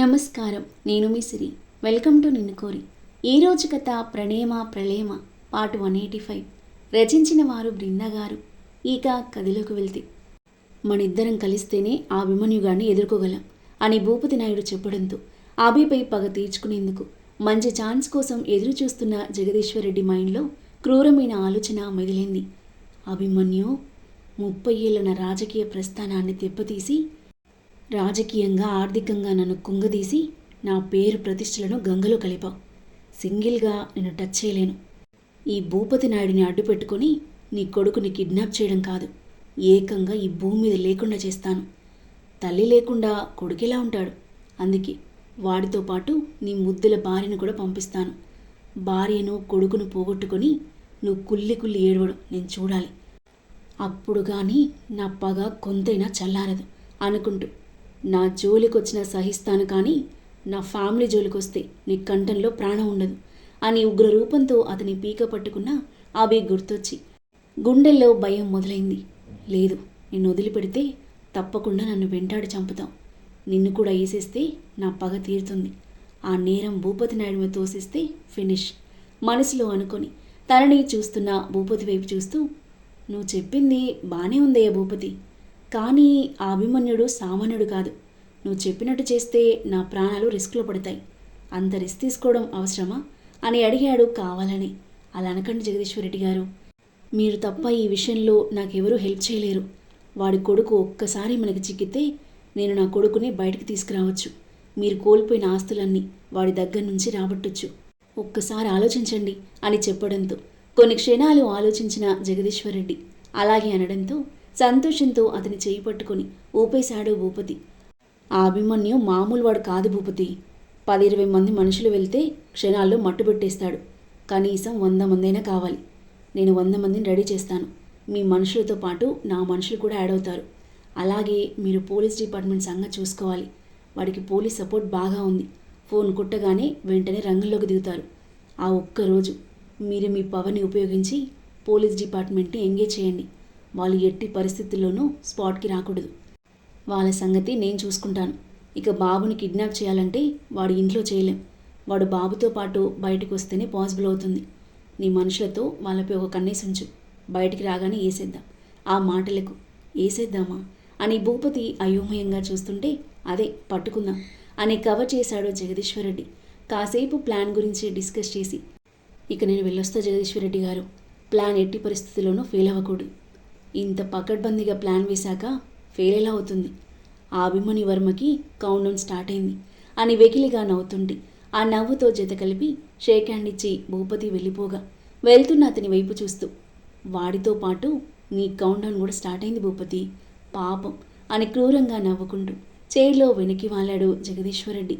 నమస్కారం. నేను మీ సిరి. Welcome to నిన్ను కోరి. ఈరోజు కథ ప్రణేమ ప్రళేమ పార్ట్ వన్ ఎయిటీ ఫైవ్. రచించిన వారు బృందగారు ఇక కథలోకి వెళ్తే. మనిద్దరం కలిస్తేనే ఆ అభిమన్యుగాన్ని ఎదుర్కోగలం అని భూపతి నాయుడు చెప్పడంతో అభిపై పగ తీర్చుకునేందుకు మంచి ఛాన్స్ కోసం ఎదురు చూస్తున్న జగదీశ్వరరెడ్డి మైండ్లో క్రూరమైన ఆలోచన మెదిలింది. అభిమన్యు ముప్పై ఏళ్ళున రాజకీయ ప్రస్థానాన్ని దెబ్బతీసి రాజకీయంగా ఆర్థికంగా నన్ను కుంగదీసి నా పేరు ప్రతిష్టలను గంగలో కలిపావు. సింగిల్గా నేను టచ్ చేయలేను. ఈ భూపతి నాయుడిని అడ్డు పెట్టుకొని నీ కొడుకుని కిడ్నాప్ చేయడం కాదు. ఏకంగా ఈ భూమి మీద లేకుండా చేస్తాను. తల్లి లేకుండా కొడుకెలా ఉంటాడు? అందుకే వాడితో పాటు నీ ముద్దుల భార్యను కూడా పంపిస్తాను. భార్యను కొడుకును పోగొట్టుకొని నువ్వు కుల్లి కుల్లి ఏడవడం నేను చూడాలి. అప్పుడు కానీ నా పగ కొంతైనా చల్లారదు అనుకుంటూ నా జోలికొచ్చినా సహిస్తాను కానీ నా ఫ్యామిలీ జోలికొస్తే నీ కంఠంలో ప్రాణం ఉండదు అని ఉగ్ర రూపంతో అతని పీక పట్టుకున్న అభి గుర్తొచ్చి గుండెల్లో భయం మొదలైంది. లేదు నిన్ను వదిలిపెడితే తప్పకుండా నన్ను వెంటాడి చంపుతాం. నిన్ను కూడా వేసేస్తే నా పగ తీరుతుంది. ఆ నేరం భూపతి నాయుడు మీద ఫినిష్ మనసులో అనుకొని తనని చూస్తున్న భూపతి వైపు చూస్తూ నువ్వు చెప్పింది బానే ఉందయ్య భూపతి. కానీ ఆ అభిమన్యుడు సామాన్యుడు కాదు. నువ్వు చెప్పినట్టు చేస్తే నా ప్రాణాలు రిస్క్లో పడతాయి. అంత రిస్క్ తీసుకోవడం అవసరమా? అని అడిగాడు కావాలని. అలా అనకండి జగదీశ్వరరెడ్డి గారు. మీరు తప్ప ఈ విషయంలో నాకెవరూ హెల్ప్ చేయలేరు. వాడి కొడుకు ఒక్కసారి మనకి చిక్కితే నేను నా కొడుకుని బయటకు తీసుకురావచ్చు. మీరు కోల్పోయిన ఆస్తులన్నీ వాడి దగ్గర నుంచి రాబట్టొచ్చు. ఒక్కసారి ఆలోచించండి అని చెప్పడంతో కొన్ని క్షణాలు ఆలోచించిన జగదీశ్వరరెడ్డి అలాగే అనడంతో సంతోషంతో అతని చేయి పట్టుకొని ఊపేశాడు భూపతి. ఆ అభిమన్యు మామూలు వాడు కాదు భూపతి. పది ఇరవై మంది మనుషులు వెళ్తే క్షణాల్లో మట్టు పెట్టేస్తాడు. కనీసం వంద మందైనా కావాలి. నేను వంద మందిని రెడీ చేస్తాను. మీ మనుషులతో పాటు నా మనుషులు కూడా యాడ్ అవుతారు. అలాగే మీరు పోలీస్ డిపార్ట్మెంట్ సంగతి చూసుకోవాలి. వాడికి పోలీస్ సపోర్ట్ బాగా ఉంది. ఫోన్ కుట్టగానే వెంటనే రంగంలోకి దిగుతారు. ఆ ఒక్క రోజు మీరు మీ పవర్ని ఉపయోగించి పోలీస్ డిపార్ట్మెంట్ని ఎంగేజ్ చేయండి. వాళ్ళు ఎట్టి పరిస్థితుల్లోనూ స్పాట్కి రాకూడదు. వాళ్ళ సంగతి నేను చూసుకుంటాను. ఇక బాబుని కిడ్నాప్ చేయాలంటే వాడు ఇంట్లో చేయలేం. వాడు బాబుతో పాటు బయటకు వస్తేనే పాసిబుల్ అవుతుంది. నీ మనుషులతో వాళ్ళపై ఒక కన్నేసి ఉంచు. బయటికి రాగానే వేసేద్దాం ఆ మాటలకు వేసేద్దామా అని భూపతి అయోమయంగా చూస్తుంటే అదే పట్టుకుందాం అని కవర్ చేశాడు జగదీశ్వరరెడ్డి. కాసేపు ప్లాన్ గురించి డిస్కస్ చేసి ఇక నేను వెళ్ళొస్తా జగదీశ్వరరెడ్డి గారు. ప్లాన్ ఎట్టి పరిస్థితుల్లోనూ ఫెయిల్ అవ్వకూడదు. ఇంత పకడ్బందీగా ప్లాన్ వేశాక ఫెయిల్ ఎలా అవుతుంది? ఆ అభిమన్యు వర్మకి కౌంట్ డౌన్ స్టార్ట్ అయింది. అని వెకిలిగా నవ్వుతుంటే ఆ నవ్వుతో జత కలిపి షేక్ హ్యాండ్ ఇచ్చి భూపతి వెళ్ళిపోగా. వెళ్తున్న అతని వైపు చూస్తూ వాడితో పాటు నీ కౌంట్ డౌన్ కూడా స్టార్ట్ అయింది భూపతి. పాపం అని క్రూరంగా నవ్వుకుంటూ చైర్లో వెనక్కి వాలాడు జగదీశ్వరరెడ్డి.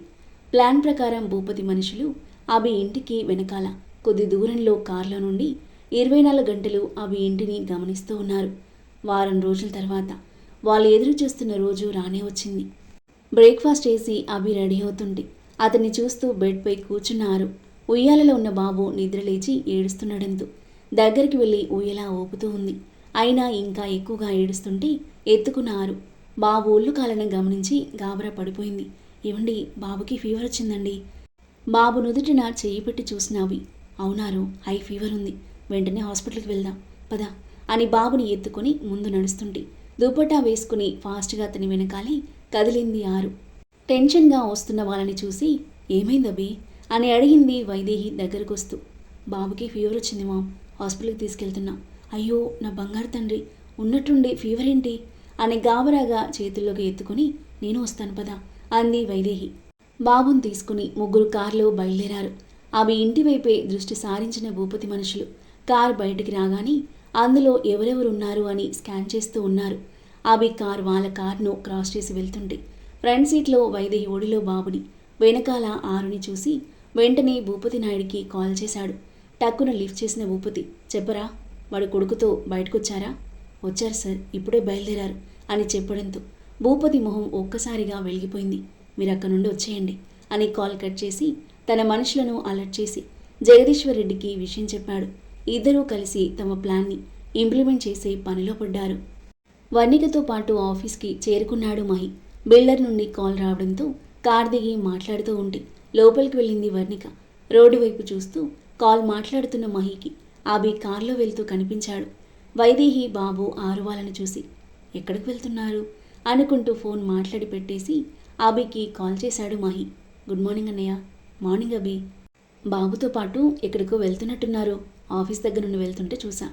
ప్లాన్ ప్రకారం భూపతి మనుషులు అవి ఇంటికి వెనకాల కొద్ది దూరంలో కార్లో నుండి ఇరవై నాలుగు గంటలు అవి ఇంటిని గమనిస్తూ ఉన్నారు. వారం రోజుల తర్వాత వాళ్ళు ఎదురు చూస్తున్న రోజు రానే వచ్చింది. బ్రేక్ఫాస్ట్ చేసి అభి రెడీ అవుతుంటే అతన్ని చూస్తూ బెడ్పై కూర్చున్నారు. ఉయ్యాలలో ఉన్న బాబు నిద్రలేచి ఏడుస్తుండడంతో దగ్గరికి వెళ్ళి ఉయ్యలా ఊపుతూ ఉంది. అయినా ఇంకా ఎక్కువగా ఏడుస్తుంటే ఎత్తుకున్నారు. బాబు ఒళ్ళు కాలను గమనించి గాబరా పడిపోయింది. ఏమండి బాబుకి ఫీవర్ వచ్చిందండి. బాబు నుదుటిన చెయ్యి పెట్టి చూసినావి. అవునారు హై ఫీవర్ ఉంది. వెంటనే హాస్పిటల్కి వెళ్దాం. పద. అని బాబుని ఎత్తుకొని ముందు నడుస్తుంటే దుపట్టా వేసుకుని ఫాస్ట్గా అతని వెనకాలి కదిలింది ఆరు. టెన్షన్గా వస్తున్న వాళ్ళని చూసి ఏమైందబ్బి అని అడిగింది వైదేహి దగ్గరకు వస్తూ. బాబుకి ఫీవర్ వచ్చింది మామ్. హాస్పిటల్కి తీసుకెళ్తున్నా. అయ్యో నా బంగారు తండ్రి. ఉన్నట్టుండి ఫీవర్ ఏంటి? అని గాబరాగా చేతుల్లోకి ఎత్తుకొని నేను వస్తాను పదా. అంది వైదేహి. బాబుని తీసుకుని ముగ్గురు కారులో బయలుదేరారు. అవి ఇంటి వైపే దృష్టి సారించిన భూపతి మనుషులు. కార్ బయటికి రాగానే అందులో ఎవరెవరు ఉన్నారు అని స్కాన్ చేస్తూ ఉన్నారు. అవి కార్ వాళ్ళ కార్ను క్రాస్ చేసి వెళ్తుంటే ఫ్రంట్ సీట్లో వైదేహి ఓడిలో బాబుని వెనకాల ఆరుని చూసి వెంటనే భూపతి నాయుడికి కాల్ చేశాడు. టక్కున లిఫ్ట్ చేసిన భూపతి చెప్పరా వాడు కొడుకుతో బయటకొచ్చారా? వచ్చారు సార్ ఇప్పుడే బయలుదేరారు అని చెప్పడంతో భూపతి మొహం ఒక్కసారిగా వెలిగిపోయింది. మీరు అక్కడ నుండి వచ్చేయండి అని కాల్ కట్ చేసి తన మనుషులను అలర్ట్ చేసి జగదీశ్వర్ రెడ్డికి విషయం చెప్పాడు. ఇద్దరూ కలిసి తమ ప్లాన్ని ఇంప్లిమెంట్ చేసే పనిలో పడ్డారు. వర్ణికతో పాటు ఆఫీస్కి చేరుకున్నాడు మహి. బిల్డర్ నుండి కాల్ రావడంతో కార్ దిగి మాట్లాడుతూ ఉంటే లోపలికి వెళ్ళింది వర్ణిక రోడ్డు వైపు చూస్తూ కాల్ మాట్లాడుతున్న మహికి అభి కారులో వెళ్తూ కనిపించాడు. వైదేహి బాబు ఆరువాలను చూసి ఎక్కడికి వెళ్తున్నారు? అనుకుంటూ ఫోన్ మాట్లాడి పెట్టేసి అభికి కాల్ చేశాడు మహి. గుడ్ మార్నింగ్ అన్నయ్య. మార్నింగ్ అభి. బాబుతో పాటు ఎక్కడికో వెళ్తున్నట్టున్నారు. ఆఫీస్ దగ్గర నుండి వెళ్తుంటే చూసా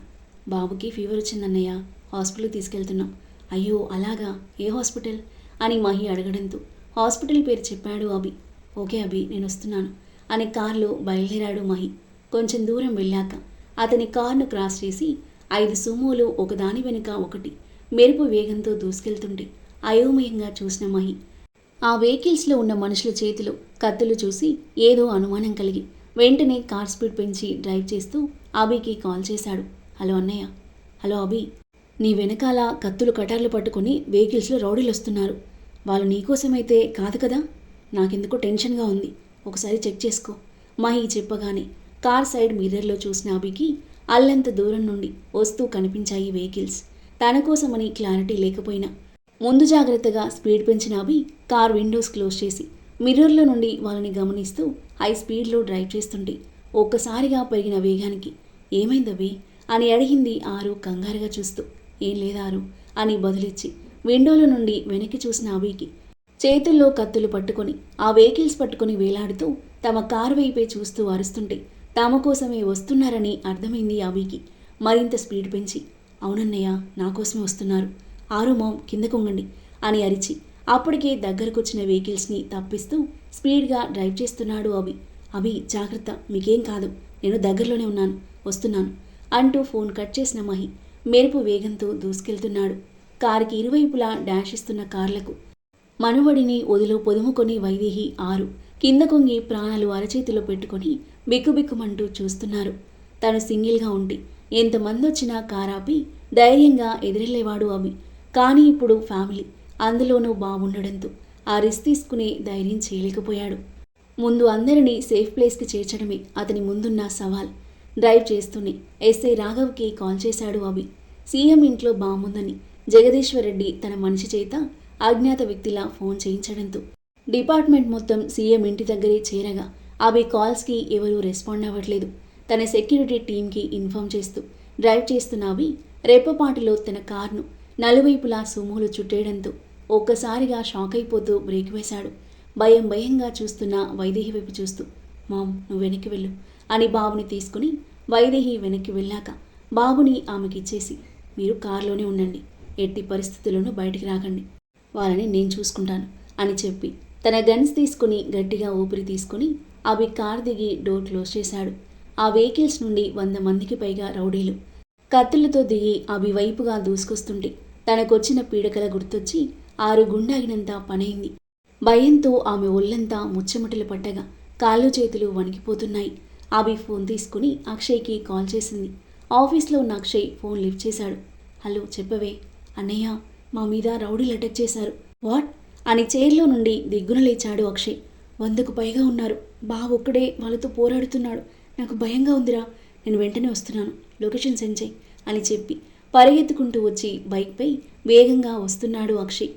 బాబుకి ఫీవర్ వచ్చిందన్నయ్య. హాస్పిటల్కి తీసుకెళ్తున్నాం. అయ్యో అలాగా? ఏ హాస్పిటల్? అని మహి అడగడంతో. హాస్పిటల్ పేరు చెప్పాడు అభి. ఓకే అభి నేను వస్తున్నాను అని కార్లో బయలుదేరాడు మహి. కొంచెం దూరం వెళ్ళాక అతని కార్ను క్రాస్ చేసి ఐదు సుమోలు ఒకదాని వెనుక ఒకటి మెరుపు వేగంతో దూసుకెళ్తుంటే అయోమయంగా చూసిన మహి. ఆ వెహికల్స్లో ఉన్న మనుషుల చేతిలో కత్తులు చూసి ఏదో అనుమానం కలిగి వెంటనే కార్ స్పీడ్ పెంచి డ్రైవ్ చేస్తూ అబీకి కాల్ చేశాడు. హలో అన్నయ్య. హలో అబీ నీ వెనకాల కత్తులు కటార్లు పట్టుకుని వెహికల్స్లో రౌడీలు వస్తున్నారు. వాళ్ళు నీకోసమైతే కాదు కదా? నాకెందుకో టెన్షన్గా ఉంది. ఒకసారి చెక్ చేసుకో. మహి చెప్పగానే కార్ సైడ్ మిర్రర్లో చూసిన అబీకి అల్లంత దూరం నుండి వస్తూ కనిపించాయి వెహికల్స్. తన కోసమని క్లారిటీ లేకపోయినా ముందు జాగ్రత్తగా స్పీడ్ పెంచిన అభి కార్ విండోస్ క్లోజ్ చేసి మిర్రర్లో నుండి వాళ్ళని గమనిస్తూ హై స్పీడ్లో డ్రైవ్ చేస్తుంటే ఒక్కసారిగా పెరిగిన వేగానికి ఏమైందవి అని అడిగింది ఆరు కంగారుగా చూస్తూ. ఏం లేదారు? అని బదులిచ్చి విండోలో నుండి వెనక్కి చూసిన అవికి చేతుల్లో కత్తులు పట్టుకొని ఆ వెహికల్స్ పట్టుకొని వేలాడుతూ తమ కారు వైపే చూస్తూ అరుస్తుంటే తమ కోసమే వస్తున్నారని అర్థమైంది అవికి మరింత స్పీడ్ పెంచి అవునన్నయ్య నా కోసమే వస్తున్నారు. ఆరు మామ్ కిందకొంగండి అని అరిచి అప్పటికే దగ్గరకొచ్చిన వెహికల్స్ని తప్పిస్తూ స్పీడ్గా డ్రైవ్ చేస్తున్నాడు అవి అవి జాగ్రత్త మీకేం కాదు. నేను దగ్గరలోనే ఉన్నాను. వస్తున్నాను అంటూ ఫోన్ కట్ చేసిన మహి మెరుపు వేగంతో దూసుకెళ్తున్నాడు. కారుకి ఇరువైపులా డాష్ ఇస్తున్న కార్లకు మనువడిని ఒదిలో పొదుముకొని వైదేహి ఆరు కింద కొంగి ప్రాణాలు అరచేతిలో పెట్టుకొని బిక్కుబిక్కుమంటూ చూస్తున్నారు. తను సింగిల్గా ఉండి ఎంతమంది వచ్చినా కారాపి ధైర్యంగా ఎదిరెళ్ళేవాడు అవి. కానీ ఇప్పుడు ఫ్యామిలీ అందులోనూ బాగుండడంతో ఆ రిస్క్ తీసుకునే ధైర్యం చేయలేకపోయాడు. ముందు అందరినీ సేఫ్ ప్లేస్కి చేర్చడమే అతని ముందున్న సవాల్. డ్రైవ్ చేస్తూనే ఎస్ఐ రాఘవ్కి కాల్ చేశాడు అవి సీఎం ఇంట్లో బాగుందని జగదీశ్వరరెడ్డి తన మనిషి చేత అజ్ఞాత వ్యక్తిలా ఫోన్ చేయించడంతో డిపార్ట్మెంట్ మొత్తం సీఎం ఇంటి దగ్గరే చేరగా అవి కాల్స్కి ఎవరూ రెస్పాండ్ అవ్వట్లేదు. తన సెక్యూరిటీ టీంకి ఇన్ఫామ్ చేస్తూ డ్రైవ్ చేస్తున్న అవి రెప్పపాటులో తన కార్ను నలువైపులా సుమోలు చుట్టేయడంతో ఒక్కసారిగా షాక్ అయిపోతూ బ్రేక్ వేశాడు. భయం భయంగా చూస్తున్న వైదేహి వైపు చూస్తూ మామ్ నువ్వు వెనక్కి వెళ్ళు. అని బాబుని తీసుకుని వైదేహి వెనక్కి వెళ్ళాక బాబుని ఆమెకిచ్చేసి మీరు కారులోనే ఉండండి ఎట్టి పరిస్థితుల్లోనూ బయటికి రాకండి వాళ్ళని నేను చూసుకుంటాను అని చెప్పి తన గన్స్ తీసుకుని గట్టిగా ఊపిరి తీసుకుని అవి కార్ దిగి డోర్ క్లోజ్ చేశాడు. ఆ వెహికల్స్ నుండి వంద మందికి పైగా రౌడీలు కత్తులతో దిగి అవి వైపుగా దూసుకొస్తుంటే తనకొచ్చిన పీడకల గుర్తొచ్చి ఆరు గుండాగినంత పనైంది. భయంతో ఆమె ఒళ్ళంతా ముచ్చమటలు పట్టగా కాళ్ళు చేతులు వణికిపోతున్నాయి. అభి ఫోన్ తీసుకుని అక్షయ్కి కాల్ చేసింది. ఆఫీస్లో ఉన్న అక్షయ్ ఫోన్ లిఫ్ట్ చేశాడు. హలో చెప్పవే. అన్నయ్య మా మీద రౌడీలు అటాక్ చేశారు. వాట్? అని చైర్లో నుండి దిగ్గున లేచాడు అక్షయ్. వందకు పైగా ఉన్నారు. బావ ఒక్కడే వాళ్ళతో పోరాడుతున్నాడు. నాకు భయంగా ఉందిరా. నేను వెంటనే వస్తున్నాను. లొకేషన్ సెండ్ చేయి అని చెప్పి పరిగెత్తుకుంటూ వచ్చి బైక్పై వేగంగా వస్తున్నాడు అక్షయ్.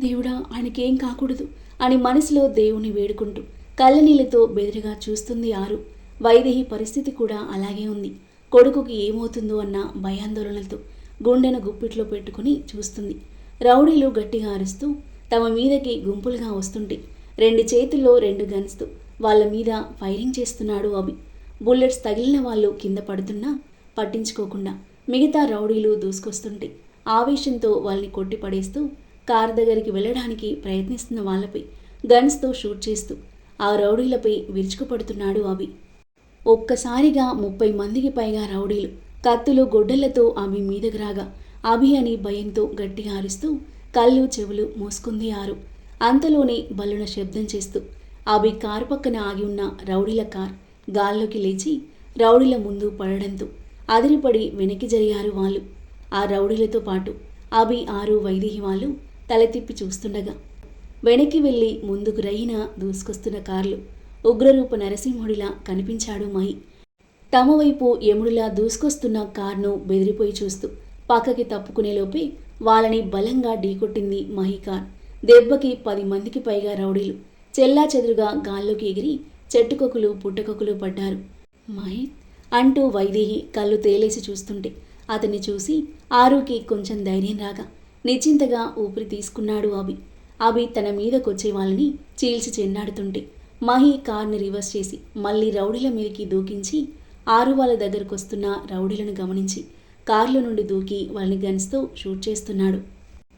దేవుడా ఆయనకేం కాకూడదు అని మనసులో దేవుని వేడుకుంటూ కళ్ళనీళ్ళతో బెదిరిగా చూస్తుంది ఆరు. వైదేహి పరిస్థితి కూడా అలాగే ఉంది. కొడుకుకి ఏమవుతుందో అన్న భయాందోళనలతో గుండెను గుప్పిట్లో పెట్టుకుని చూస్తుంది. రౌడీలు గట్టిగా అరుస్తూ తమ మీదకి గుంపులుగా వస్తుంటే రెండు చేతుల్లో రెండు గన్స్తో వాళ్ళ మీద ఫైరింగ్ చేస్తున్నాడు అభి. బుల్లెట్స్ తగిలిన వాళ్ళు కింద పడుతున్నా పట్టించుకోకుండా మిగతా రౌడీలు దూసుకొస్తుంటే ఆవేశంతో వాళ్ళని కొట్టి పడేస్తూ కార్ దగ్గరికి వెళ్ళడానికి ప్రయత్నిస్తున్న వాళ్ళపై గన్స్తో షూట్ చేస్తూ ఆ రౌడీలపై విరుచుకుపడుతున్నాడు అభి. ఒక్కసారిగా ముప్పై మందికి పైగా రౌడీలు కత్తులు గొడ్డళ్ళతో అభి మీదకు రాగా అభి అని భయంతో గట్టిగా అరుస్తూ కళ్ళు చెవులు మూసుకుంది ఆరు. అంతలోనే బల్లున శబ్దం చేస్తూ అభి కారు పక్కన ఆగి ఉన్న రౌడీల కార్ గాల్లోకి లేచి రౌడీల ముందు పడడంతో అదిరిపడి వెనక్కి జరిగారు వాళ్ళు. ఆ రౌడీలతో పాటు అభి ఆరు వైదేహి వాళ్ళు తల తిప్పి చూస్తుండగా వెనక్కి వెళ్ళి ముందుకు రయిన దూసుకొస్తున్న కార్లు ఉగ్రరూప నరసింహుడిలా కనిపించాడు మహి. తమ వైపు యముడిలా దూసుకొస్తున్న కార్ను బెదిరిపోయి చూస్తూ పక్కకి తప్పుకునేలోపే వాళ్ళని బలంగా ఢీకొట్టింది మహి కార్ దెబ్బకి పది మందికి పైగా రౌడీలు. చెల్లా చెదురుగా గాల్లోకి ఎగిరి చెట్టుకొకులు పుట్టకొకులు పడ్డారు. మహిత్ అంటూ వైదేహి కళ్ళు తేలేసి చూస్తుంటే అతన్ని చూసి ఆరుకి కొంచెం ధైర్యం రాగా నిశ్చింతగా ఊపిరి తీసుకున్నాడు అభి. అభి తన మీదకొచ్చే వాళ్ళని చీల్చి చెన్నాడుతుంటే మహి కార్ని రివర్స్ చేసి మళ్ళీ రౌడీల మీదకి దూకించి ఆరు వాళ్ళ దగ్గరకు వస్తున్న రౌడీలను గమనించి కారులో నుండి దూకి వాళ్ళని గన్స్తో షూట్ చేస్తున్నాడు.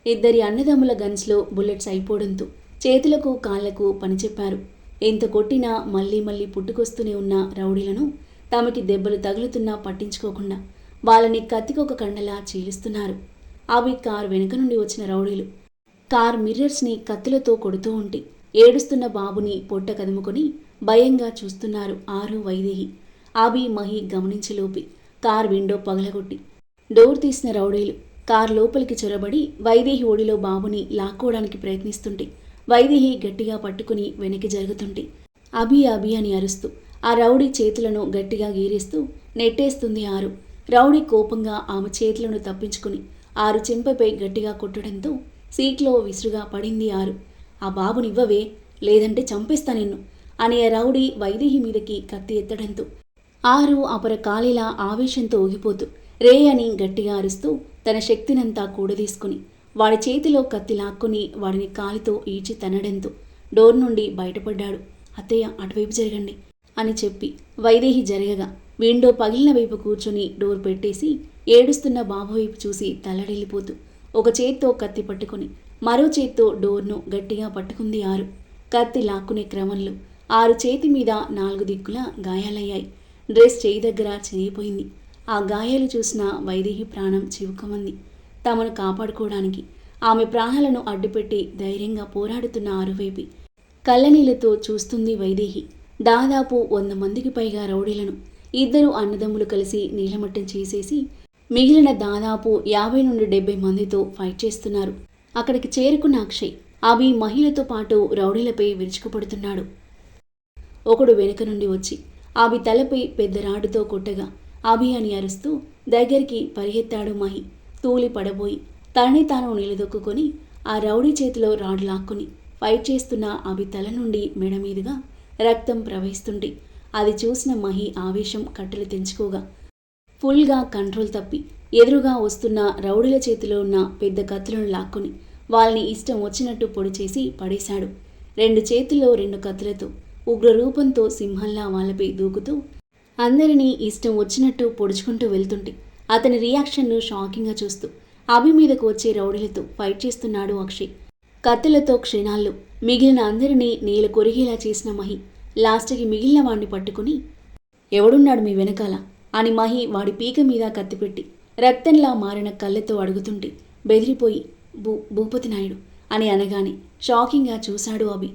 ఇద్దరి అన్నదమ్ముల గన్స్లో బుల్లెట్స్ అయిపోవడంతో చేతులకు కాళ్ళకు పనిచెప్పారు. ఎంత కొట్టినా మళ్ళీ మళ్ళీ పుట్టుకొస్తూనే ఉన్న రౌడీలను తమకి దెబ్బలు తగులుతున్నా పట్టించుకోకుండా వాళ్ళని కత్తికొక కండలా చీలుస్తున్నారు. అవి కార్ వెనుక నుండి వచ్చిన రౌడీలు. కార్ మిర్రర్స్ని కత్తులతో కొడుతూ ఉంటే ఏడుస్తున్న బాబుని పొట్ట కదుముకొని భయంగా చూస్తున్నారు ఆరు వైదేహి. ఆబి మహి గమనించలోపి కార్ విండో పగలగొట్టి డోర్ తీసిన రౌడీలు కార్ లోపలికి చొరబడి వైదేహి ఒడిలో బాబుని లాక్కోవడానికి ప్రయత్నిస్తుంటే వైదేహి గట్టిగా పట్టుకుని వెనక్కి జరుగుతుంటే అభి అభి అని అరుస్తూ ఆ రౌడీ చేతులను గట్టిగా గీరేస్తూ నెట్టేస్తుంది ఆరు. రౌడీ కోపంగా ఆమె చేతులను తప్పించుకుని ఆరు చెంపపై గట్టిగా కొట్టడంతో సీట్లో విసురుగా పడింది ఆరు. ఆ బాబునివ్వవే లేదంటే చంపేస్తా నిన్ను అనే రౌడీ వైదేహి మీదకి కత్తి ఎత్తడంతో. ఆరు అపర కాలిలా ఆవేశంతో ఊగిపోతూ రే అని గట్టిగా అరుస్తూ తన శక్తినంతా కూడదీసుకుని వాడి చేతిలో కత్తి లాక్కుని వాడిని కాలితో ఈడ్చి తనడంతో డోర్ నుండి బయటపడ్డాడు. అత్తయ్య అటువైపు జరగండి అని చెప్పి వైదేహి జరగగా విండో పగిలిన వైపు కూర్చొని డోర్ పెట్టేసి ఏడుస్తున్న బాబు వైపు చూసి తల్లడిల్లిపోతూ ఒక చేత్తో కత్తి పట్టుకొని మరో చేత్తో డోర్ను గట్టిగా పట్టుకుంది ఆరు. కత్తి లాక్కునే క్రమంలో ఆరు చేతి మీద నాలుగు దిక్కుల గాయాలయ్యాయి. డ్రెస్ చేయి దగ్గర చినిగిపోయింది. ఆ గాయాలు చూసిన వైదేహి ప్రాణం చివుకమంది. తమను కాపాడుకోవడానికి ఆమె ప్రాణాలను అడ్డుపెట్టి ధైర్యంగా పోరాడుతున్న ఆరువైపి కళ్ళనీళ్ళతో చూస్తుంది వైదేహి. దాదాపు వంద మందికి పైగా రౌడీలను ఇద్దరు అన్నదమ్ములు కలిసి నీలమట్టం చేసేసి మిగిలిన దాదాపు యాభై నుండి డెబ్బై మందితో ఫైట్ చేస్తున్నారు. అక్కడికి చేరుకున్న అక్షయ్ అవి మహిళతో పాటు రౌడీలపై విరుచుకుపడుతున్నాడు. ఒకడు వెనుక నుండి వచ్చి ఆవి తలపై పెద్ద రాడుతో కొట్టగా అభి అని అరుస్తూ దగ్గరికి పరిగెత్తాడు మహి. తూలి పడబోయి తనని తాను నిలదొక్కుని ఆ రౌడీ చేతిలో రాడు లాక్కుని ఫైట్ చేస్తున్న అభి తల నుండి మెడ మీదుగా రక్తం ప్రవహిస్తుంటే అది చూసిన మహి ఆవేశం కట్టెలు తెంచుకోగా ఫుల్గా కంట్రోల్ తప్పి ఎదురుగా వస్తున్న రౌడీల చేతిలో ఉన్న పెద్ద కత్తులను లాక్కుని వాళ్ళని ఇష్టం వచ్చినట్టు పొడి చేసి పడేశాడు. రెండు చేతుల్లో రెండు కత్తులతో ఉగ్రరూపంతో సింహంలా వాళ్ళపై దూకుతూ అందరినీ ఇష్టం వచ్చినట్టు పొడుచుకుంటూ వెళ్తుంటే అతని రియాక్షన్ను షాకింగ్గా చూస్తూ అభి మీదకు వచ్చే రౌడీలతో ఫైట్ చేస్తున్నాడు అక్షయ్. కత్తులతో క్షణాల్లో మిగిలిన అందరినీ నేల కొరిగేలా చేసిన మహి లాస్ట్కి మిగిలిన వాణ్ణి పట్టుకుని ఎవడున్నాడు మీ వెనకాల? అని మహి వాడి పీక మీద కత్తిపెట్టి రక్తంలా మారిన కళ్ళతో అడుగుతుంటే బెదిరిపోయి భూ భూపతి నాయుడు అని అనగానే షాకింగ్గా చూశాడు అభి.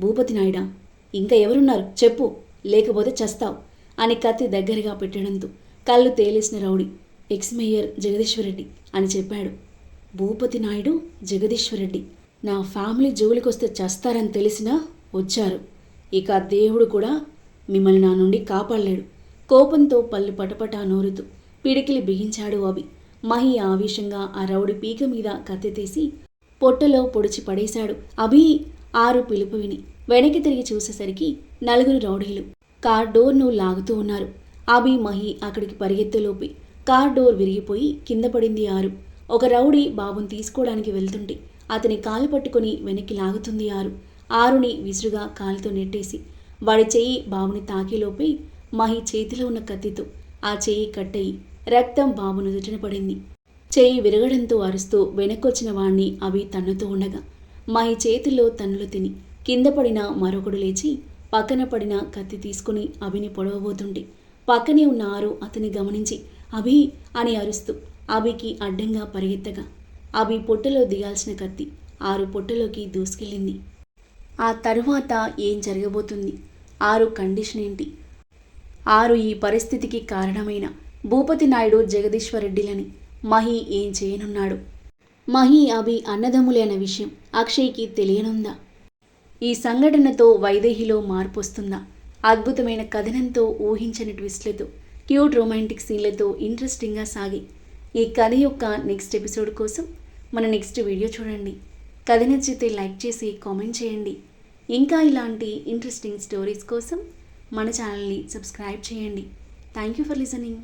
భూపతి నాయుడా ఇంకా ఎవరున్నారు? చెప్పు లేకపోతే చస్తావు అని కత్తి దగ్గరగా పెట్టడంతో కళ్ళు తేలేసిన రౌడీ ఎక్స్ మేయర్ జగదీశ్వరరెడ్డి అని చెప్పాడు. భూపతి నాయుడు జగదీశ్వరరెడ్డి నా ఫ్యామిలీ జోలికొస్తే చస్తారని తెలిసినా వచ్చారు. ఇక దేవుడు కూడా మిమ్మల్ని నా నుండి కాపాడలేడు. కోపంతో పళ్ళు పటపటా నోరుతూ పిడికిలి బిగించాడు అవి మహి ఆవేశంగా ఆ రౌడి పీక మీద కత్తి తీసి పొట్టలో పొడిచి పడేశాడు. అభి ఆరు పిలుపు విని వెనక్కి తిరిగి చూసేసరికి నలుగురు రౌడీలు కార్ డోర్ను లాగుతూ ఉన్నారు. అభి మహి అక్కడికి పరిగెత్తలోపి కార్ డోర్ విరిగిపోయి కింద పడింది ఆరు. ఒక రౌడీ బాబుని తీసుకోవడానికి వెళ్తుంటే అతని కాలు పట్టుకుని వెనక్కి లాగుతుంది ఆరు. ఆరుని విసురుగా కాలుతో నెట్టేసి వాడి చెయ్యి బాబుని తాకిలోపి మహి చేతిలో ఉన్న కత్తితో ఆ చెయ్యి కట్టయి రక్తం బాబు నుదుటిన పడింది. చేయి విరగడంతో అరుస్తూ వెనక్కొచ్చిన వాణ్ణి అవి తన్నుతూ ఉండగా మహి చేతిలో తన్నులు తిని కింద పడిన మరొకడు లేచి పక్కన పడిన కత్తి తీసుకుని అభిని పొడవబోతుంటే పక్కనే ఉన్న ఆరు అతని గమనించి అభి అని అరుస్తూ అభికి అడ్డంగా పరిగెత్తగా అభి పొట్టలో దిగాల్సిన కత్తి ఆరు పొట్టలోకి దూసుకెళ్ళింది. ఆ తరువాత ఏం జరగబోతుంది? ఆరు కండిషన్ ఏంటి? ఆరు ఈ పరిస్థితికి కారణమైన భూపతి నాయుడు జగదీశ్వరరెడ్డిలని. మహి ఏం చేయనున్నాడు? మహి అభి అన్నదమ్ములే అన్న విషయం అక్షయ్కి తెలియనుందా? ఈ సంఘటనతో వైదేహిలో మార్పు వస్తుందా అద్భుతమైన కథనంతో ఊహించని ట్విస్ట్లతో క్యూట్ రొమాంటిక్ సీన్లతో ఇంట్రెస్టింగ్గా సాగి ఈ కథ యొక్క నెక్స్ట్ ఎపిసోడ్ కోసం మన నెక్స్ట్ వీడియో చూడండి. కథ నచ్చితే లైక్ చేసి కామెంట్ చేయండి. ఇంకా ఇలాంటి ఇంట్రెస్టింగ్ స్టోరీస్ కోసం మన ఛానల్ని సబ్స్క్రైబ్ చేయండి. Thank you for listening.